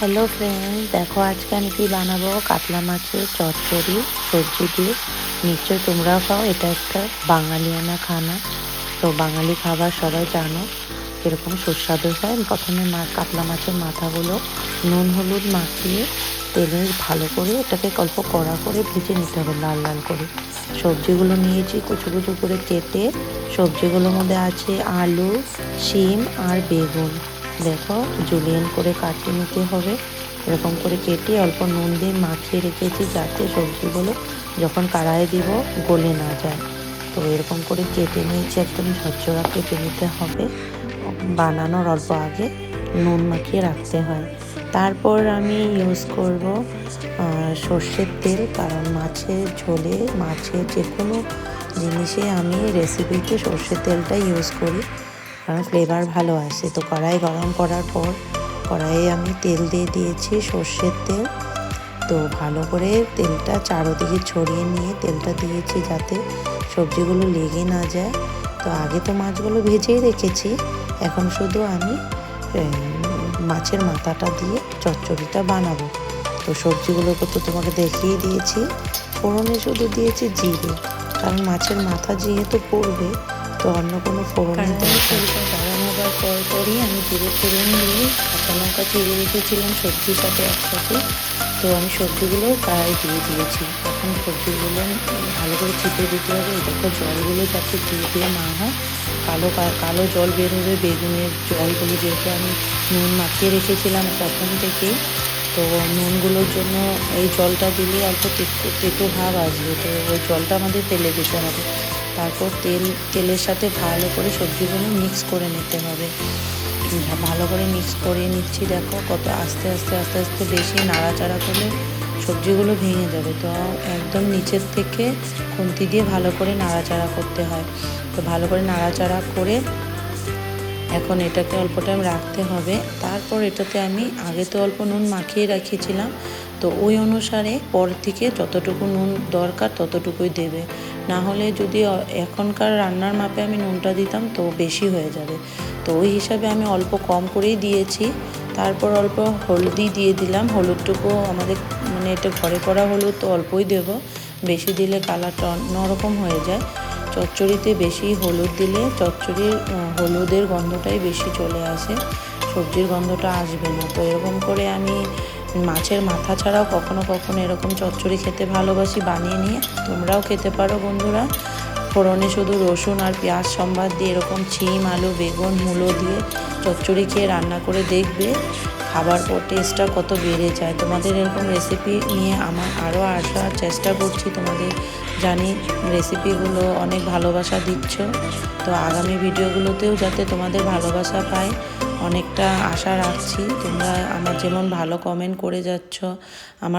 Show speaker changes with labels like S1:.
S1: Hello friend দেখো, আজকে আমি কি বানাবো? কাতলা মাছের চচ্চড়ি, সবজি দিয়ে। নিশ্চয় তোমরাও খাও। এটা একটা বাঙালিয়ানা খানা। তো বাঙালি খাবার সবাই জানো এরকম সুস্বাদু হয়। প্রথমে মা, কাতলা মাছের মাথাগুলো নুন, হলুদ মাখিয়ে তেলে ভালো করে এটাকে অল্প কড়া করে ভেজে নিতে হবে, লাল লাল করে। সবজিগুলো নিয়েছি, কুচু কুচু করে কেটে। সবজিগুলোর মধ্যে আছে আলু, শিম আর বেগুন। দেখো, জুলিয়ান করে কাটিয়ে নিতে হবে। এরকম করে কেটে অল্প নুন দিয়ে মাখিয়ে রেখেছি যাতে সবজিগুলো যখন কড়াইয়ে দিব, গলে না যায়। তো এরকম করে কেটে নিয়েছি, একদম ঝরঝরা কেটে নিতে হবে। বানানোর অল্প আগে নুন মাখিয়ে রাখতে হয়। তারপর আমি ইউজ করব সর্ষের তেল, কারণ মাছের ঝোলে মাছের যে কোনো জিনিসে আমি রেসিপিতে সর্ষের তেলটা ইউজ করি। কারণ ফ্লেভার ভালো আসে। তো কড়াই গরম করার পর কড়াইয়ে আমি তেল দিয়ে দিয়েছি সর্ষের তেল। তো ভালো করে তেলটা চারোদিকে ছড়িয়ে নিয়ে তেলটা দিয়েছি যাতে সবজিগুলো লেগে না যায়। তো আগে তো মাছগুলো ভেজেই রেখেছি, এখন শুধু আমি মাছের মাথাটা দিয়ে চচ্চড়িটা বানাবো। তো সবজিগুলোকে তো তোমাকে দেখিয়ে দিয়েছি। ফোড়নে শুধু দিয়েছি জিরে, কারণ মাছের মাথা যেহেতু পড়বে তো অন্য কোনো দরকার গরম হবার পর পরই আমি জিরে ফোড়ন দিয়ে কাঁচা লঙ্কা চিড়ে রেখেছিলাম সবজির সাথে একসাথে। তো আমি সবজিগুলো কড়াই দিয়ে দিয়েছি। এখন সবজিগুলো ভালো করে চিপে দিতে হবে। দেখো জলগুলো যাতে দিয়ে দিয়ে না হয়। কালো কালো জল বের হবে বেগুনের জলগুলো যেহেতু আমি নুন মাখিয়ে রেখেছিলাম প্রথম থেকেই। তো নুনগুলোর জন্য এই জলটা দিলে অল্প তেতো ভাব আসবে। তো ওই জলটা আমাদের ফেলে দিতে হবে। তারপর তেল, তেলের সাথে ভালো করে সবজিগুলো মিক্স করে নিতে হবে। ভালো করে মিক্স করে নিচ্ছি, দেখো কত আস্তে আস্তে আস্তে আস্তে বেশি নাড়াচাড়া করলে সবজিগুলো ভেঙে যাবে। তো একদম নিচের থেকে খুন্তি দিয়ে ভালো করে নাড়াচাড়া করতে হয়। তো ভালো করে নাড়াচাড়া করে এখন এটাকে অল্প টাইম রাখতে হবে। তারপর এটাতে আমি আগে তো অল্প নুন মাখিয়ে রাখিয়েছিলাম তো ওই অনুসারে পর থেকে যতটুকু নুন দরকার ততটুকুই দেবে। না হলে যদি এখনকার রান্নার মাপে আমি নুনটা দিতাম তো বেশি হয়ে যাবে। তো ওই হিসাবে আমি অল্প কম করেই দিয়েছি। তারপর অল্প হলদি দিয়ে দিলাম। হলুদটুকু আমাদের মানে এটা ঘরে করা হলুদ তো অল্পই দেব। বেশি দিলে কালারটা অন্যরকম হয়ে যায়। চচ্চড়িতে বেশি হলুদ দিলে চচ্চড়ির হলুদের গন্ধটাই বেশি চলে আসে। সবজির গন্ধটা আসবে না। তো এরকম করে আমি মাছের মাথা ছাড়াও কখনো কখনো এরকম চচ্চড়ি খেতে ভালোবাসি বানিয়ে নিয়ে। তোমরাও খেতে পারো বন্ধুরা। ফোড়নে শুধু রসুন আর পেঁয়াজ সম্বাদ দিয়ে এরকম ছিম, আলু, বেগুন, মূলো দিয়ে চচ্চড়ি খেয়ে রান্না করে দেখবে। খাবার পর টেস্টটা কত বেড়ে যায়। তোমাদের এরকম রেসিপি নিয়ে আমার আরও আসার চেষ্টা করছি। তোমাদের জানি রেসিপিগুলো অনেক ভালোবাসা দিচ্ছ। তো আগামী ভিডিওগুলোতেও যাতে তোমাদের ভালোবাসা পাই অনেকটা আশা রাখছি। তোমরা আমার যেমন ভালো কমেন্ট করে যাচ্ছ আমার